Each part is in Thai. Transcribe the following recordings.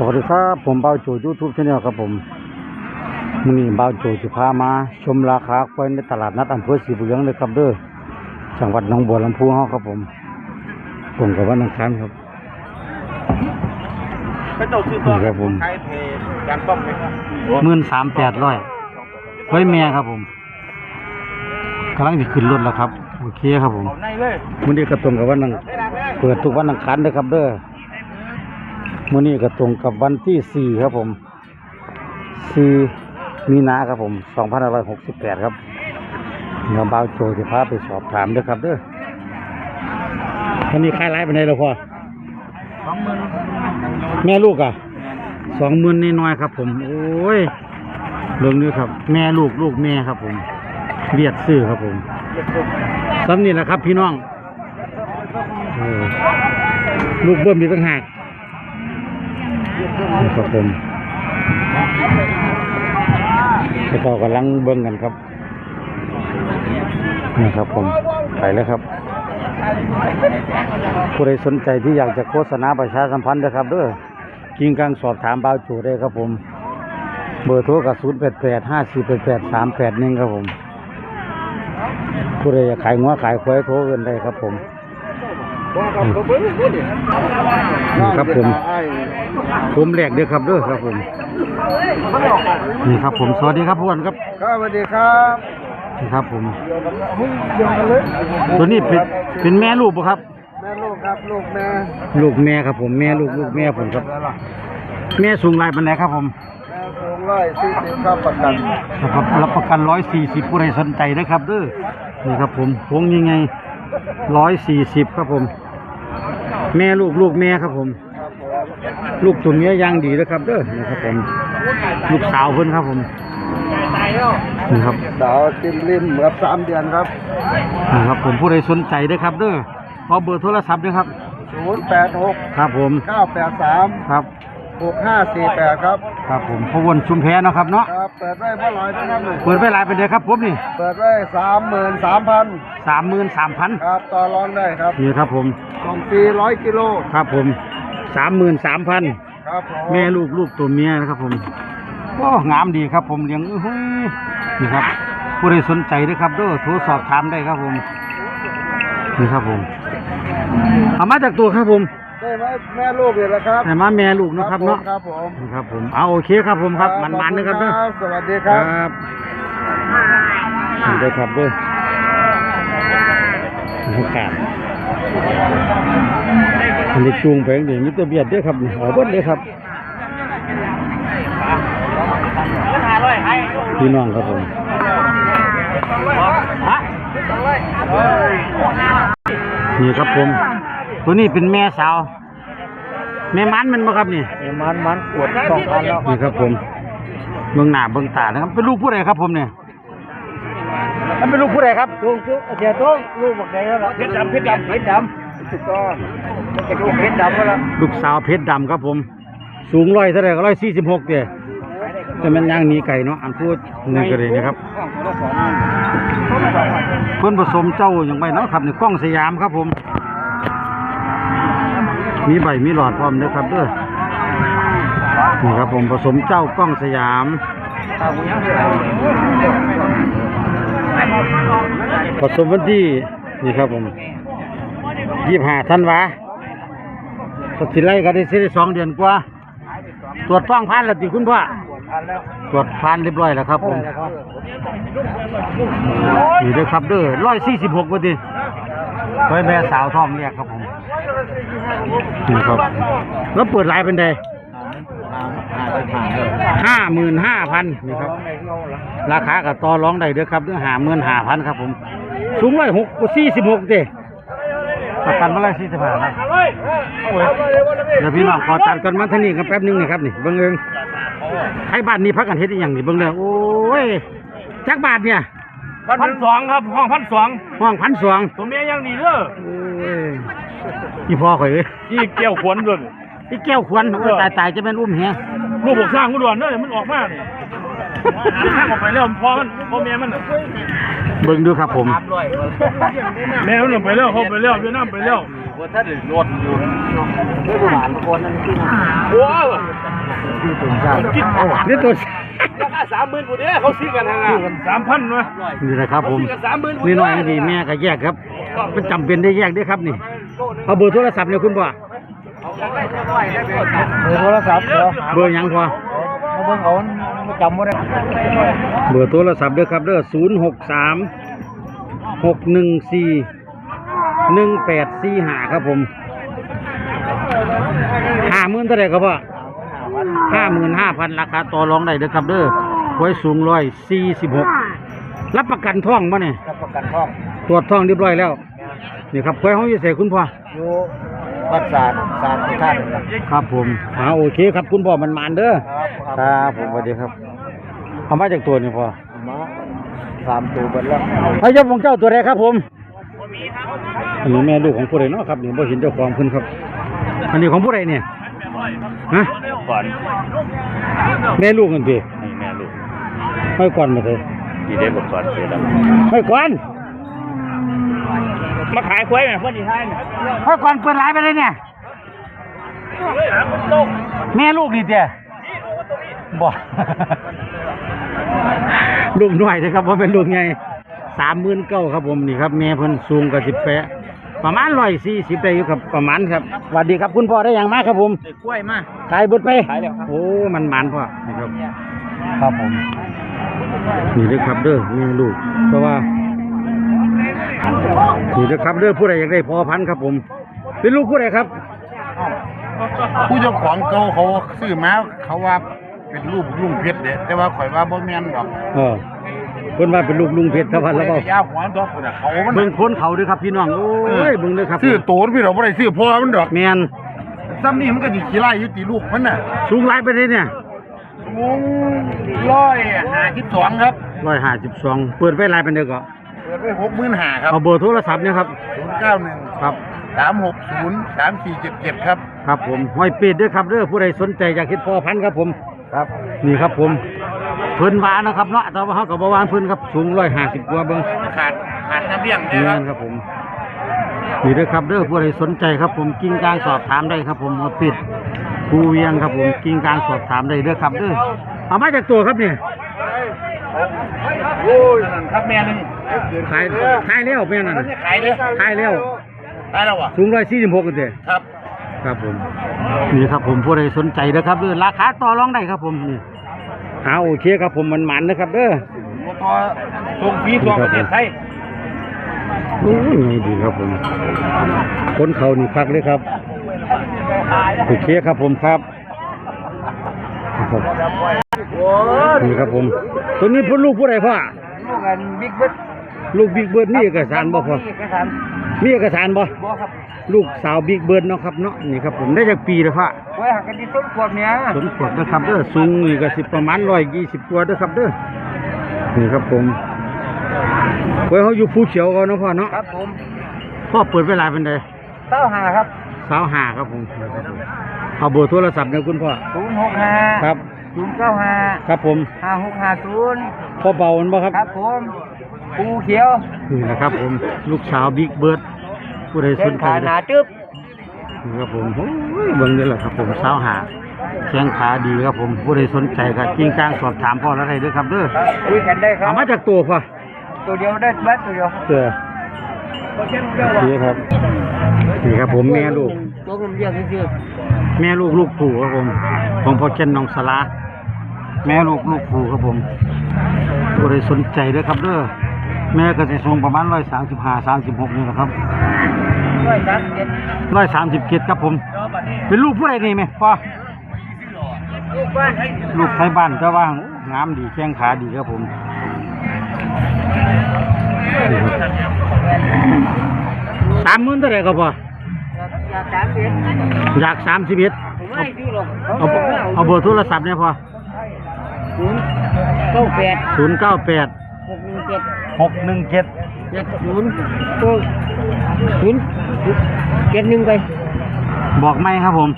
สวัสดีครับผมเบาโจยูทูบชาแนลครับผมมื้อนี้เบาโจจะพามา ชมราคาควายในตลาดนัดอำเภอศรีบุญเรืองเลยครับเด้อจังหวัดหนองบัวลำพูเฮาครับผมตรงกับวันอังคารครับไปเจ้าซื้อตัวนี่ครับผมใครเพจยางป้อมไหมครับหมื่นสามแปดร้อยไว้แม่ครับผมกำลังจะขึ้นรถแล้วครับโอเคครับผมเอาในเลยมื้อนี้ก็ตรงกับวันอังเปิดทุกวันอังคารเด้อครับเด้อ มื้อนี้ก็ตรงกับวันที่สี่ครับผมสี่มีนาครับผมสองพันห้าร้อยหกสิบแปดครับเดี๋ยวบ่าวโจจะพาไปสอบถามด้อครับเด้อวันนี้ขายไรไปไหนแล้วพ่อสองหมื่นแม่ลูกอะสองหมื่นน้อยครับ ผม โอ้ยเรื่องนี้ครับ แม่ลูกลูกแม่ครับ ผมเวียดซื้อครับผมซ้ำนี่แหละครับ พี่น้องออลูกเบิ้มมีตั้งหาก นี่ครับผมไปต่อกำลังเบิ้งกันครับนี่ครับผมไปแล้วครับ ผู้ใดสนใจที่อยากจะโฆษณาประชาสัมพันธ์นะครับเด้อกิ่งกลางสอบถามบ่าวจูได้ครับผม เบอร์โทรกับศูนย์แปดแปดห้าสี่แปดแปดสามแปดหนึ่งครับผมผู้ใดอยากขายงัวขายควายโทรเงินได้ครับผม นี่ครับผมผมแรกเด้อครับเด้อครับผมนี่ครับผมสวัสดีครับพวนครับครับสวัสดีครับนี่ครับผมเดียวกันเลยตัวนี้เป็นเป็นแม่ลูกปะครับแม่ลูกครับลูกแม่ลูกแม่ครับผมแม่ลูกลูกแม่ผมครับ แม่สูงไรเป็นไหนครับผมแม่สูงร้อยสี่สิบครับประกันนะครับรับประกันร้อยสี่สิบผู้ใดสนใจนะครับเด้อนี่ครับผมพวงยังไงร้อยสี่สิบครับผม แม่ลูกลูกแม่ครับผมครับผมลูกตัวเนี้ยย่างดีนะครับเด้อนี่ครับผมลูกสาวเพิ่นครับผมนี่ครับสาวจิ้มริมครับสามเดือนครับนี่ครับผมผู้ใดสนใจเด้อครับเด้อขอเบอร์โทรศัพท์ด้วยครับศูนย์แปดหกครับผมเก้าแปดสามครับหกห้าสี่แปดครับ ครับผมพวนชุมแพเนาะครับเนาะครับเปิดไว้เมื่อไหร่นะครับนี่เปิดไปหลายเป็นเดือนครับผมนี่เปิดไว้สามหมื่นสามพันสามหมื่นสามพันครับต่อรองได้ครับนี่ครับผมส่งฟรีร้อยกิโลครับผมสามหมื่นสามพันครับผมแม่ลูกลูกตัวเมียนะครับผมโอ้งามดีครับผมเลี้ยงอื้อหือนี่ครับ ผู้ใดสนใจด้วยครับเด้อโทรสอบถามได้ครับผมนี่ครับผมเอามาจากตัวครับผม ได้ไหมแม่ลูกเนี่ยแหละครับแต่มาแม่ลูกนะครับเนาะครับผมนี่ครับผมเอาโอเคครับผมครับมันมันๆนะครับเด้อสวัสดีครับครับนี่เด้อครับเด้อนี่อากาศอันนี้จูงไปอย่างนี้มิตรเบียดเด้อครับนี่เอาเบิ้เลยครับพี่น้องครับผมนี่ครับผม ตัวนี้เป็นแม่สาว แม่มันมันบ่ครับนี่มันมันปวดสองพันแล้วนี่ครับผมเบื้องหน้าเบื้องตานะครับ เป็นลูกผู้ใดครับผมเนี่ยมันเป็นลูกผู้ใดครับลุงเสียต้งลูกบอกไหนแล้วเพชรดำเพชรดำเพชรดำถูกต้องเป็นลูกเพชรดำแล้วลูกสาวเพชรดำครับผม สูงร้อยเท่าไหร่ก็ร้อยสี่สิบหกเดียแต่มันย่างหนีไก่เนาะอันพูดหนึ่งก็เลยนะครับ เพื่อนผสมเจ้าอย่างไรเนาะครับในกล้องสยามครับผม มีใบมีหลอดพร้อมเด้อครับเด้อนี่ครับผมผสมเจ้ากล้องสยามผสมวันที่นี่ครับผมยี่ห้าธันวาก็สิไล่กันได้สิได้สองเดือนกว่า ตรวจต้องผ่านแล้วติคุณพ่อตรวจผ่านเรียบร้อยแล้วครับผมนี่ด้อครับเด้อร้อยสี่สิบหกวันที ไว้แม่สาวท้องเรียกครับผมนี่ครับแล้วเปิดรายเป็นไดห้าหมื่นห้าพันนี่ครับ ราคากับต่อรองได้เด้อครับเด้อหาเมื่นหาพันครับผม สูงร้อยหกสี่สิบหกเด้ประกันมาเลยสี่สิบห้าครับเดี๋ยวพี่น้องขอตัดกันมาเท่านี้กันแป๊บหนึงนะครับนี่เบิ่งเอิงให้บ้านนี้พักกันเฮ็ดอหย่างนี่เบิ่งเลยโอ้ยจักบาทเนี่ย พันสองครับห้องพันสองห้องพันสองตัวเมียยังดีเด้อโอ้ยพี่พ่อข่อยเอ้ยที่เกี่ยวขวนด้วยพี่แก้วขวัญโอ้ยตายตายจะเป็นอุ้มเหี้ยลูกบอกสร้างกุดวนเด้อมันออกมาเนี่ยข้างออกไปแล้วพ่อมันพ่อแม่มันเบิ่งดูครับผมแม่มันออกไปแล้วเขาไปแล้วเวียดนามไปแล้วว่าถ้าเดือดร้อนอยู่ไม่ประมาณคนนั้นที่โอ้ที่ถึงเช้านี่ตัว ราคาสามหมื่นกูเนี้ยเขาซื้อกันทางกันสามพันวะนี่นะครับผมซื้อกันสามหมื่นนี่หน่อยนี่แม่ก็แยกครับมันจำเป็นได้แยกด้วยครับนี่เอาเบอร์โทรศัพท์เนี่ยคุณพ่อเบอร์โทรศัพท์เดี๋ยวเบอร์หยังพ่อเอาเบิ่งเอาไม่จำไม่ได้เบอร์โทรศัพท์เด้อครับเด้อศูนย์หกสามหกหนึ่งสี่หนึ่งแปดสี่ห้าครับผมห้าหมื่นเท่าไหร่ครับพ่อ ห้าหมื่นห้าพันราคาต่อรองได้เด้อครับเด้อไว้สูงร้อยสี่สิบหกรับประกันท่องป่ะเนี่ยรับประกันท้อง ตรวจท่องเรียบร้อยแล้ว นี่ครับไว้ห้องยี่เสคุณพ่ออยู่วัดศาสตร์ศาสตร์ที่ท่านครับครับผมอ่าโอเคครับคุณพ่อมันมานเด้อครับครับผมสวัสดีครับเอามาจากตัวนี่พ่อมาสามตัวเบิดแล้วพายบของเจ้าตัวแรกครับผมอันนี้แม่ลูกของผู้ใดเนาะครับนี่บ่เห็นเจ้าของเพิ่นครับ อันนี้ของผู้ใดเนี่ย ฮะก่อนแม่ลูกกันพี่นี่แม่ลูกไม่ก่อนมาเลยดีได้บทก่อนเสร็จแล้วไม่ก่อนมาขายควายไหมพ่อดีท้ายเนี่ยไม่ก่อนเปิดหลายไปเลยเนี่ยแม่ลูกนี่เตี้ยบ่ลูกหน่อยนะครับว่าเป็นลูกไงสามหมื่นเก้าครับผมนี่ครับ แม่เพิ่นสูงกับสิบแปะ ประมาณร้อยสี่สิบได้อยู่ครับประมาณครับสวัสดีครับคุณพ่อได้อย่างมากครับผมเด็กกล้วยมาขายเบดไปขายแล้วครับโอ้มันมันพ่อนะครับครับผมนี่เด้อครับเด้อแม่ลูกเพราะว่านี่เด้อครับเด้อผู้ใดอยากได้พอพันธุ์ครับผม เป็นลูกผู้ใดครับ ผู้เจ้าของเก่าเขาซื้อมาเขาว่าเป็นรูปลุงเพชรเด้แต่ว่าข่อยว่าบ่แม่นดอกเออ เพิ่นว่าเป็นลูกลุงเพชรทวันแล้วเปล่ายาหัวดอกพุ่นน่ะเขามันเบิ่งโคนเขาเด้วยครับพี่น้องโอ้ยเบิ่งเด้อครับซื้อโตนพี่ดอกบ่ได้ซื้อพ่อมันดอกแมนซ้ำนี่มันก็สิขี้ไล่อยู่ติลูกมันน่ะสูงหลายไปเลยเนี่ยสูงร้อยห้าสิบสองครับร้อยห้าสิบสองเปิดไว้หลายเป็นเด้อก็เปิดไว้หกหมื่นห้าครับเอาเบอร์โทรศัพท์เนี่ยครับศูนย์เก้าหนึ่งครับสามหกศูนย์สามสี่เจ็ดเจ็ดครับ ครับผมห้อยเป็ดเด้อครับเด้อผู้ใดสนใจอยากคิดพอพันธุ์ครับผมครับ นี่ครับผม เพิ่นวานะครับเนาะแต่ว่าเขากับบวานเพิ่นครับสูงร้อยห้าสิบกว่าเบิ่งขาดขาดน้ำเลี้ยงนี่เด้อครับครับผมนี่เด้อครับเด้อผู้ใดสนใจครับ ผมกิ่งกลางสอบถามได้ครับ ผมเอาปิดภูเวียงครับ ผมกิ่งกลางสอบถามได้เด้อครับเด้อเอามาจากตัวครับเนี่ยโอ้ยนั่นครับแม่นึงขายขายแล้วแม่นั่นขายเด้อขายแล้วขายแล้วอะสูงร้อยสี่สิบหกกันเด้อครับ ครับผมนี่ครับผมผู้ใดสนใจนะครับเด้อราคาต่อรองได้ครับผมนี่ เอาโอเคครับผมมันมันนะครับเด้อบ่ต่อส่งฟรีทั่วประเทศไทยโอ้ยไงดีครับผมคนเขานี่คักเลยครับโอเคครับผมครับครับนี่ครับผมตัวนี้พ่อลูกผู้ใดพ่อลูกกันบิ๊กเบิร์ดลูกบิ๊กเบิร์ดมีเอกสารบ่พ่อเอกสาร มีเอกสารบ่บ่ครับลูกสาวบิ๊กเบิร์ดเนาะครับเนาะนี่ครับผมได้จากปีเลยพ่อไว้หักกันที่ต้นขวดเนี้ยสมขวดนะครับเด้อสูงนี่ก็สิประมาณร้อยยี่สิบกว่าเด้อครับเด้อนี่ครับผมไว้เขาอยู่ภูเขียวเขาเนาะพ่อเนาะครับผมพ่อเปิดเวลาเป็นไดเต้าหาครับสาวหาครับผมนะครับผมเอาเบอร์โทรศัพท์เนี่ยคุณพ่อศูนย์หกห้าครับศูนย์เก้าห้าครับผมห้าหกห้าศูนย์พ่อเบามันบ่ครับ ครับผม ปูเขียวนี่นะครับผมลูกสาวบิ๊กเบิร์ดผู้ใดสเส้นนใจขาหนาจึ๊บนี่ครับผมโอ้ยเบิ่งนี่แหละครับผมสาวหาแข้งขาดีครับผมผู้ใดสนใจก็จริงกลางสอบถามพ่อแล้วได้เด้วยครับเด้อครับคุยกันได้ครัเอาบ มาจากตัวพ่อตัวเดียวได้บัดตัวเดียวเจอนี่ครับนี่ครับผมแม่ลูก ตัวผมเรียกชื่อแม่ลูกลูกผูครับผมของพ่อเจนน้องสลาแม่ลูกลูกผูครับผมผู้ใดสนใจเด้อครับเด้อ แม่ก็จะสูงประมาณร้อยสามสิบห้าสามสิบหกนี่แหละครับร้อยสามเจ็ดร้อยสามสิบเจ็ดครับผม เป็นลูกผู้ใดนี่ไหมพ่อลูกบ้านลูกไทยบ้านก็ว่างงามดีแข้งขาดีครับผมสามหมื่นเท่าไหร่ครับพ่ออยากสามเดือนอยากสามสิบเอ็ดผมไม่ซื้อหรอกเอาเอาเบอร์โทรศัพท์เนี่ยพ่อศูนย์เก้าแปดศูนย์เก้าแปด หกหนึ่งเจ็ดหกหนึ่งเจ็ดเจ็ดศูนย์ก็ศูนย์เจ็ดหนึ่งไป บอกไม่ครับผม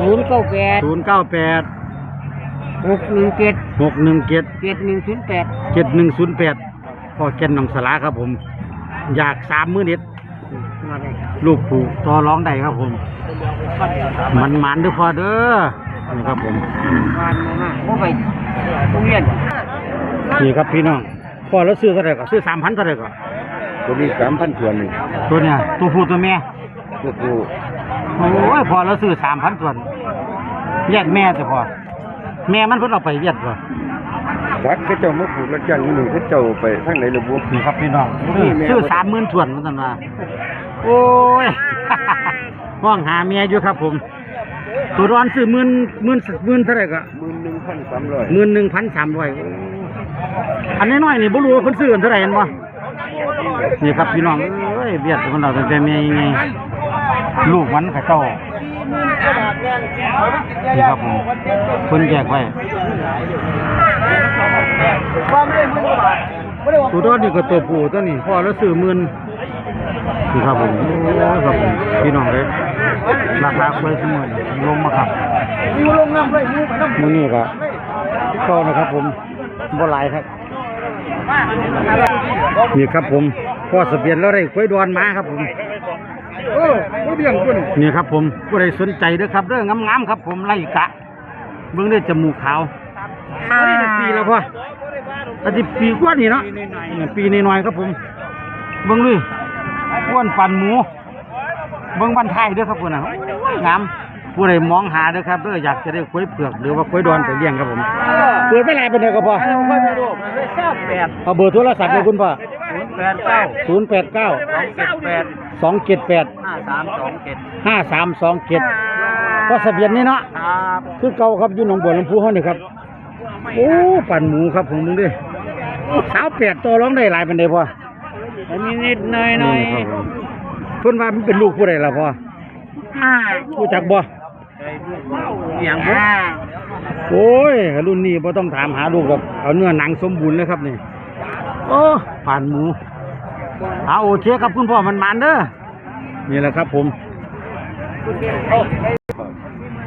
ศูนย์เก้าแปดศูนย์เก้าแปดหกหนึ่งเจ็ดหกหนึ่งเจ็ดเจ็ดหนึ่งศูนย์แปดเจ็ดหนึ่งศูนย์แปดพ่อแก่นหนองสลาครับผม อยากสามมื้อเด็ดมาเลยลูกผูกต่อร้องได้ครับผม มันมันเด้อพ่อเด้อนี่ครับผมมามามาโอ้ไปโรงเรียนนี่ครับพี่น้อง พ่อแล้วซื้อเท่าไหร่ก็ซื้อสามพันเท่าไหร่ก็ตัวนี้สามพันส่วนหนึ่งตัวเนี้ยตัวผู้ตัวแม่ก็คือโอ้ยพอแล้วซื้อสามพันส่วนแยกแม่สิพอ แม่มันเพิ่นเอาไปเวียดบ่วัดเขาเจ้ามาปลูกแล้วจังนี่หนึ่งเขาเจ้าไปทางไหนระบบนี่ครับพี่น้องนี่แม่ซื้อสามหมื่นส่วนมันนั่นว่าโอ้ยห้องหาเมียอยู่ครับผม ตัวร้อนซื้อหมื่นหมื่นหมื่นเท่าไหร่ก็หมื่นหนึ่งพันสามร้อยหมื่นหนึ่งพันสามร้อย อันน้อยๆนี่บ่รู้ว่าเพิ่นซื้อกันเท่าไหร่เห็นบ่นี่ครับพี่น้องเอ้ยเวียดมันเอาตั้งแต่เมียยังไงลูกมันกับเจ้านี่ครับผมเพิ่นแยกไว้ว่าไม่ได้หมื่นกว่าบาทไม่ได้ว่าตัวดอนนี่ก็ตัวผู้ตัวนี้พอแล้วซื้อหมื่นนี่ครับผมโอ้ยครับผมพี่น้องเลยราคาควายสมื่นลงมาครับอยู่โรงงานเลยมูไปน้ำมื้อนี้ก็ก็นะครับผม บ่หลายครับนี่ครับผมพ่อสะเบียนแล้วได้ควายดอนมาครับผมเออผู้เลี้ยงคนนี่ครับผมผู้ใดสนใจเด้อครับเด้องามๆครับ ผมไล่กะเบิ่งได้จมูกขาวอันนี้ได้ปีแล้วพ่ออันนี้ปีกว่านี่เนาะนี่ปีน้อยๆครับผม เบิ่งเลยอ้วนปันหมู เบิ่งบันไทายเด้อครับพุ่นน่ะโอ้ยงาม ผู้ใดมองหาเด้อครับเด้ออยากจะได้กล้วยเผือกหรือว่ากล้วยดอนไปเลี้ยงครับผมเปิดไปหลายปานใดก็พอค่อยไปดูไม่ทราบแปดเอาเบอร์โทรศัพท์เลยคุณพ่อศูนย์แปดเก้า089สองเจ็ดแปด278ห้าสามสองเจ็ด5327ก็ทะเบียนนี่เนาะครับคือเก่าครับอยู่หนองบัวลำพูเฮานี่ครับโอ้ปั่นหมูครับผมมึงดิสาวแปดตัวร้องได้หลายปานใดพ่ออันนี้นิดหน่อยหน่อยครับผมเพิ่นว่ามันเป็นลูกผู้ใดล่ะพ่อห้ารู้จักบ่ อย่างบุโอ้ยรุ่นนี้บ่ต้องถามหาลูกหรอกเอาเนื้อหนังสมบูรณ์เลยครับนี่โอ้ผ่านหมูเอาโอเคครับคุณพ่อมันมันเด้อนี่แหละครับ ผม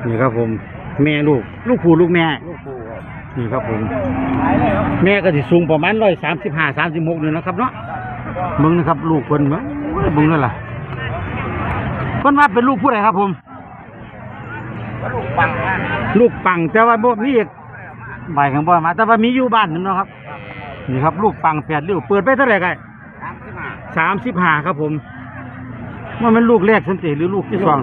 นี่ครับผม แม่ลูก ลูกผู้ลูกแม่นี่ครับผม แม่ก็สิสูงประมาณร้อยสามสิบห้าสามสิบหกนี่นะครับเนาะมึงนะครับ ลูกเพิ่นเบิ่งเบิ่งนั่นล่ะเพิ่นว่าเป็นลูกผู้ใดครับผม ลูกปังนะลูกปังแต่ว่าบ่มีอีกใบของบ่มา แต่ว่ามีอยู่บ้านนั่นเนาะครับ นี่ครับลูกปังแปดริ้วเปิดไปเท่าไหร่กันสามสิบห้าสามสิบห้าครับผมว่ามันลูกแรกสันติหรือลูกที่สอง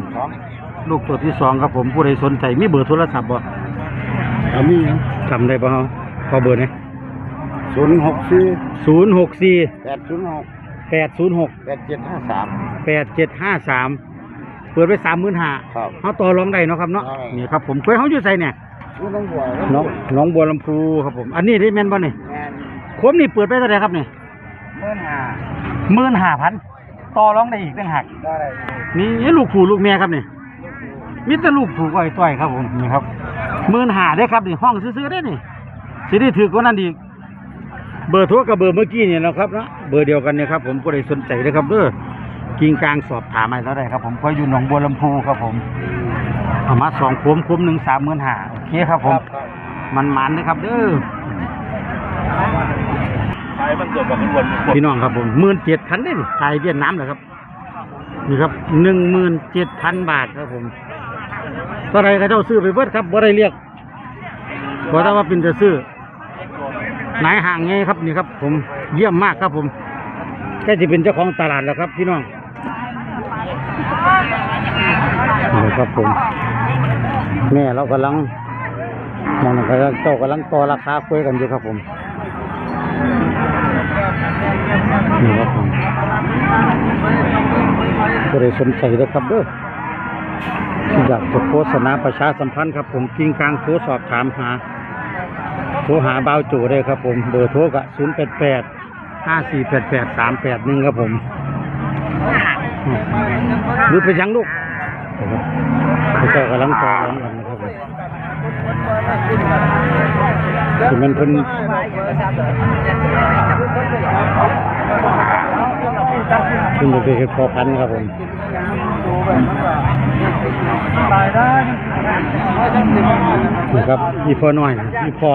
ลูกตัวที่สองครับผมผู้ใดสนใจมีเบอร์โทรศัพท์บ่อามีจำได้บ่เฮาขอเบอร์หนะศูนย์หกสี่ศูนย์หกสี่แปดศูนย์หกแปดศูนย์หกแปดเจ็ดห้าสามแปดเจ็ดห้าสาม เปิดไปสามหมื่นห้าครับ เขาต่อรองได้เนาะครับเนาะได้ นี่ครับผมเคยเขาอยู่ใส่เนี่ยชื่อน้องบัวน้องน้องบัวลำพูครับผมอันนี้ได้แม่นบ่นี่แมนผมนี่เปิดไปเท่าไหร่ครับนี่เมื่อห้าหมื่นห้าพันต่อรองได้อีกต่างหากได้เลยนี่ลูกผู้ลูกแม่ครับนี่มีแต่ลูกผู้ก้อยต้อยครับผมนี่ครับหมื่นห้าได้อครับนี่ห้องซื้อๆได้อนี่สิได้ถือกว่านั้นอีกเบอร์โทรกับเบอร์เมื่อกี้นี่นะครับเนาะเบอร์เดียวกันเนี่ยครับผมก็ได้สนใจเลยครับเด้อ กิงกลางสอบถามมาแล้วได้ครับผมก็อยู่หนองบัวลำพูครับผมเอามาสองคุ้มคุ้มหนึ่งสามหมื่นห้าโอเคครับผม มันมันๆนะครับเด้อขายมันเกิดกับมันวนพี่น้องครับผมหมื่นเจ็ดพันได้ดิขายเวียดนามเหรอครับ นี่ครับหนึ่งหมื่นเจ็ดพันบาทครับผมเท่าไรก็เจ้าซื้อไปเบิดครับบ่ได้เรียกบ่ได้ว่าเป็นจะซื้อนายห่างไงครับนี่ครับ ผมเยี่ยมมากครับผมแค่จะเป็นเจ้าของตลาดแล้วครับพี่น้อง นี่ครับผม แม่เรากำลังมองนะครับเจ้ากำลังต่อราคาคุยกันอยู่ครับผมนี่ครับผมก็เลยสนใจนะครับเด้อที่อยากจะโฆษณาประชาสัมพันธ์ครับผมกิ่งกลางโทรสอบถามหาโทรหาเบาวโจได้ครับผม เบอร์โทรกะศูนย์แปดแปดห้าสี่แปดแปดสามแปดหนึ่งครับผม อืมหรือไปยังลูกเขาเจ้ากำลังต่อรองกันนะครับผมคือมันเพิ่นขึ้นไปเป็นพอพันธุ์ครับผมตายได้นี่ครับมีพ่อน้อยมีพ่อ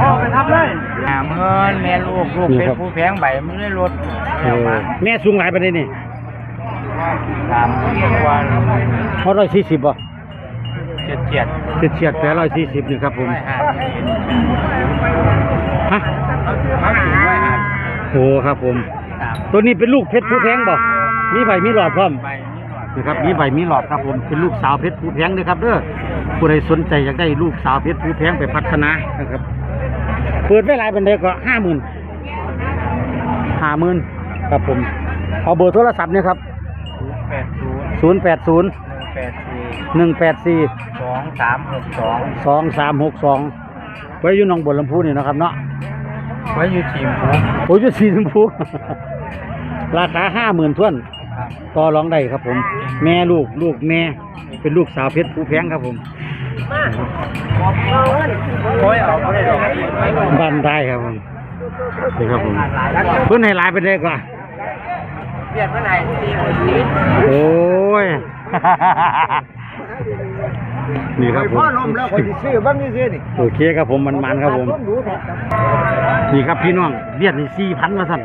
พ่อไปทำเลย หาเมื่อแม่ลูกลูกเป็นผู้แพงใบมันเลยลดเออแม่สูงหลายปานใดนี่ตามเรียกว่าเขาร้อยสี่สิบบ่เจ็ดเจ็ดเฉียดเฉียดแต่ร้อยสี่สิบนี่ครับผมไม่ห้าฮะเขาถึงไม่ห้าโอ้ครับผมสามตัวนี้เป็นลูกเพชรผู้แพงบ่มีใบมีหลอดพร้อมใบนี้หน่อยนะครับมีใบมีหลอดครับผมเป็นลูกสาวเพชรผู้แพงนะครับเด้อผู้ใดสนใจอยากได้ลูกสาวเพชรผู้แพงไปพัฒนานะครับ เปิดไว้หลายบันไดก็ห้าหมื่นห้าหมื่นครับผม เอาเบอร์โทรศัพท์เนี่ยครับแปดศูนย์ศูนย์แปดศูนย์หนึ่งแปดสี่หนึ่งแปดสี่สองสามหกสองสองสามหกสองไว้อยู่หนองบัวลำพูนี่นะครับเนาะไว้อยู่ทีมผมโอ้ยอยู่สีชมพูราคาห้าหมื่นท่วนต่อรองได้ครับผม แม่ลูกลูกแม่เป็นลูกสาวเพชรผู้แพงครับผม โอ้ยเอาไม่ได้หรอกบ้านได้ครับผมนี่ครับผมเพื่อนให้หลายไปเลยกว่าเปลี่ยนเมื่อไหร่ทีคนนี้โอ้ยนี่ครับผมพ่อลมแล้วคนที่ซื้อบ้างนี่ซื้อนี่โอเคครับผมมันมันๆครับผมต้นดูแท้นี่ครับพี่น้องเบียดนี่สี่พันมาสั่น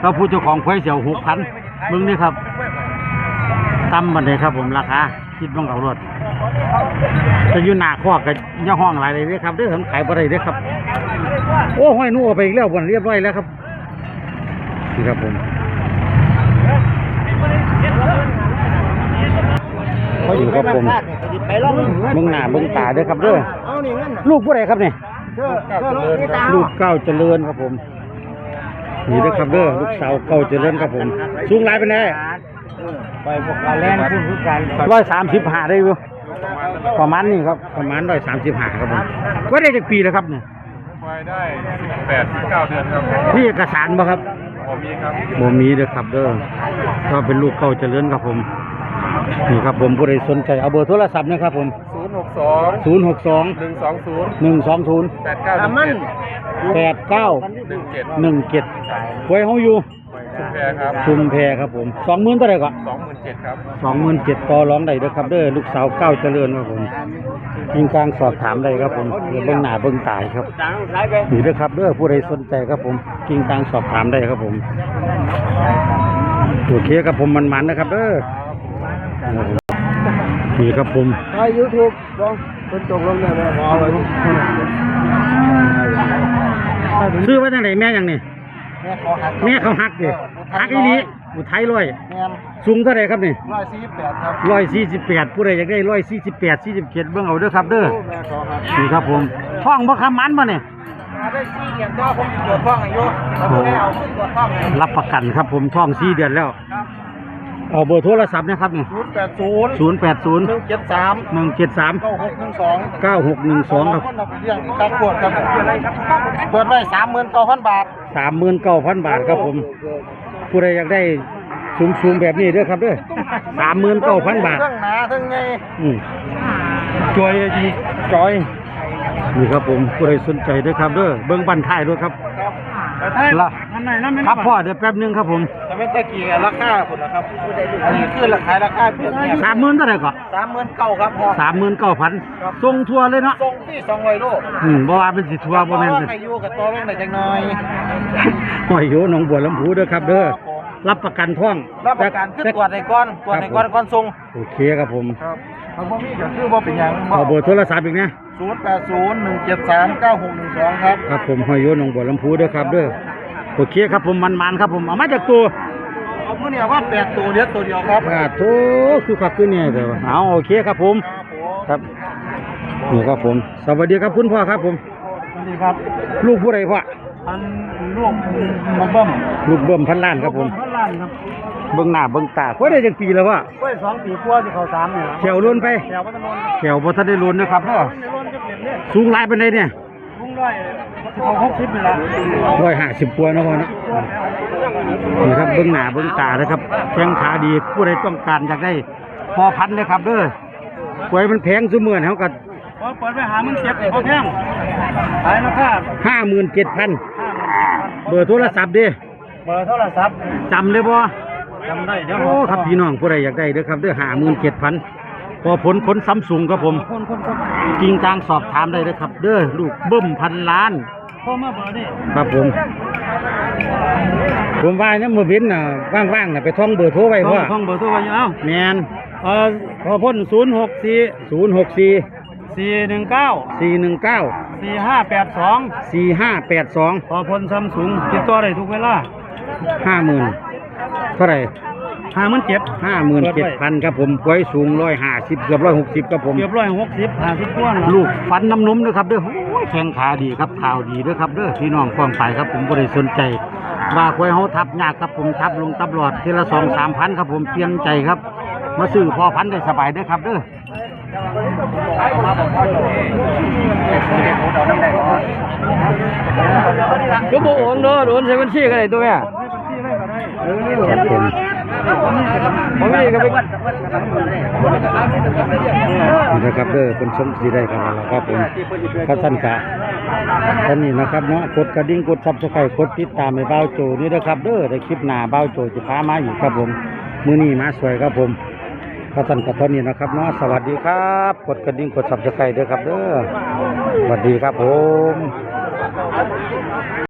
เราผู้เจ้าของควายเสียวหกพันมึงนี่ครับตั้มบันไดครับผมราคาคิดบ้างเอารถ จะอยู่หน้าคอกกับย่าห้องอะไรเลยเด้อครับเด้อผมขายบ่ได้เด้อครับ โอ้ห้อยหนู่เอาไปอีกแล้วบนเรียบร้อยแล้วครับนี่ครับผมอยู่ครับผมไปลองเบิ่งหน้าเบิ่งตาเด้อครับเด้อเอานี่เงินลูกผู้ใดครับเนี่ยเชื่อเชื่อลงนี่ตาลูกเก้าเจริญครับผมนี่เด้อครับเด้อลูกสาวเก้าเจริญครับผมสูงหลายเป็นไงไปพวกการเล่นพูดพูดกันร้อยสามสิบห้าได้อยู่ ประมาณนี้ครับประมาณร้อยสามสิบห้าครับผมว่าได้จากปีแล้วครับเนี่ยไว้ได้แปดเก้าเดือนครับนี่เอกสารบ่ครับผมมีครับบ่มีเด้อครับเด้อก็เป็นลูกเก้าเจริญครับผมนี่ครับผมผู้ใดสนใจเอาเบอร์โทรศัพท์นะครับผมศูนย์หกสองศูนย์หกสองหนึ่งสองศูนย์หนึ่งสองศูนย์แปดเก้าหนึ่งมันเจ็ดแปดเก้าหนึ่งเจ็ดหนึ่งเจ็ดไว้เฮาอยู่ ชุมแพรครับชุมแพครับผมสองหมื่นเท่าไหร่ก่อนสองหมื่นเจ็ดครับสองหมื่นเจ็ดต่อร้องได้เด้อครับเด้อลูกสาวเก้าเจริญครับผมยิงกลางสอบถามได้ครับผมเดี๋ยวเบิ่งหน้าเบิ่งตายครับนี่เด้อครับเด้อผู้ใดสนใจครับผมกิงกลางสอบถามได้ครับผมโอเคครับผมมันมันๆนะครับเด้อนี่ครับผมไปยูทูบลองคนตกลงเนี่ยพอไว้ซื้อไว้ตั้งไหนแม่ยังนี่ แม่ขอหักแม่เขาหักดิหักอีหลีอุทัยร้อยแม่สูงเท่าไหร่ครับนี่ร้อยสี่สิบแปดครับร้อยสี่สิบแปดผู้ใดอยากได้ร้อยสี่สิบแปดสี่สิบเจ็ดเบิ่งเอาเด้อครับเด้อแม่ขอหักนี่ครับผมท้องบ่คำมันมาเนี่ยได้สี่เหรียญก็ผมตรวจท้องอายุผมได้เอาขึ้นตรวจท้องเลยรับประกันครับผมท้องสี่เดือนแล้ว เอาเบอร์โทรศัพท์นะครับนี่ศูนย์แปดศูนย์ศูนย์แปดศูนย์หนึ่งเจ็ดสามหนึ่งเจ็ดสามเก้าหกหนึ่งสองเก้าหกหนึ่งสองครับคนเอาไปเลี้ยงการปวดครับเปิดไว้สามหมื่นเก้าพันบาทสามหมื่นเก้าพันบาทครับผม ผู้ใดอยากได้สูงสูงๆแบบนี้เด้อครับเด้อสามหมื่นเก้าพันบาทเรื่องหนาเรื่องไงอืมจอยจีจอยนี่ครับผมผู้ใดสนใจเด้อครับเด้อเบิ้งบันท้ายด้วยครับ ละครับพ่อเดี๋ยวแป๊บหนึงครับผมแต่ไม่ตะกี้ราคาผลนะครับอันนี้คือราคาราคาเปลี่ยนเนี่ยสามหมื่นเท่าไหร่ก่อนสามหมื่นเก้าครับพอสามหมื่นเก้าพันทรงทัวร์เลยเนาะส่งที่สองร้อยโลอืมบ่ว่าเป็นสิทัวร์บ่แม่นต่สิอรองให้อยู่กับตัวเรื่องไหนจังหน่อยหอยโยหนองบัวลำพูเด้อครับเด้อรับประกันท่องรับประกันคือแต่ตรวจในก้อนตรวจในก้อนก้อนส่งโอเคครับผมครับ เขาบ่มีก็คือบ่เป็นหยังเอาเบอร์โทรศัพท์อีกนะศูนย์แปดศูนย์หนึ่งเจ็ดสามเก้าหกหนึ่งสองครับ ครับผมหอยโยหนองบัวลำพูเด้อครับเด้อโอเคครับผมมันๆครับผมเอามาจากตัวเอาเมื่อเนี่ยว่าแปดตัวเดียวตัวเดียวครับอ่าโถคือขับขึ้นเนี่ยเด้อเอาโอเคครับผมครับนี่ครับผม สวัสดีครับคุณพ่อครับผม สวัสดีครับ ลูกผู้ใดพ่อ อันลูกมาเบิ้มลูกเบิ่มพันล้านครับผมพันล้านครับเบิ่งหน้าเบิ่งตาว่าได้จังปีแล้ววะกล้วยสองปีกว่าที่เขาสามเนี่ยแขวล้นไปแถวพัฒนนท์แขวบ่ทันได้ล้นนะครับเด้อในรถจะเปลี่ยนเนี่ยสูงหลายปานใดเนี่ยลุงร้อยเขาหกสิบนี่ละร้อยห้าสิบกว่าเนาะพ่อเนาะนี่ครับเบิ้งหน้าเบิ้งตานะครับแข้งขาดีผู้ใดต้องการอยากได้พอพันธุ์นะครับเด้อหวยมันแพงซุมื้อนี้เฮาก็ พอเปิดไปหามันเจ็บพอแพงขายราคาห้าหมื่นเจ็ดพันเบอร์โทรศัพท์ดิศเบอร์โทรศัพท์จำได้บ่จำได้เดี๋ยวโอ้ครับพี่น้องผู้ใดอยากได้เด้อครับเด้อห้าหมื่นเจ็ดพันพอผลขนซัมซุงครับผมคนคนคนจริงจางสอบถามได้เลยครับ เด้อลูกเบิ้มพันล้านโทรมาเบอร์นี่ครับผม ผมว่าเนี่ยมือเว้นน่ะว่างๆน่ะไปท่องเบอร์โทรไว้พ่อท่องเบอร์โทรไว้เอ้าแมนเออพอพ่นศูนย์หกสี่ศูนย์หกสี่ สี่หนึ่งเก้าสี่หนึ่งเก้าสี่ห้าแปดสองสี่ห้าแปดสองพอพ่นซัมซุงติดต่อได้ทุกเวลาห้าหมื่นเท่าไหร่ห้ามันเจ็บห้าหมื่นเจ็ดพันครับผมไว้สูงร้อยห้าสิบเกือบร้อยหกสิบครับผมเกือบร้อยหกสิบห้าสิบตัวนะลูกฟันน้ำนมเด้อครับเด้อโอ้ยแข้งขาดีครับข่าวดีเด้อครับเด้อพี่น้องฟ้องไปครับผมบ่ได้สนใจว่าควายเฮาทับยากครับผมทับลงตับหลอดทีละสองสามพันครับผมเปลี่ยนใจครับ มาซื้อพอพันได้สบายเด้อครับเด้อ ก็บอกโอนเด้อโอนใช้บัญชีกันเลยตัวแม่ครับผมผมนี่ก็ไปนี่นะครับเด้อเป็นสมสีได้กันแล้วล่ะครับผมข้าท่านกะท่านนี้นะครับเนาะกดกระดิ่งกดซับสไครต์กดติดตามให้เบ้าโจนี่นะครับเด้อได้คลิปหน้าเบ้าโจจะพามาอีกครับผมมื้อนี้มาสวยครับผมาท่านกะเท่านนี้นะครับเนาะสวัสดีครับ กดกระดิ่งกดสับสไครต์เด้อครับเด้อสวัสดีครับผม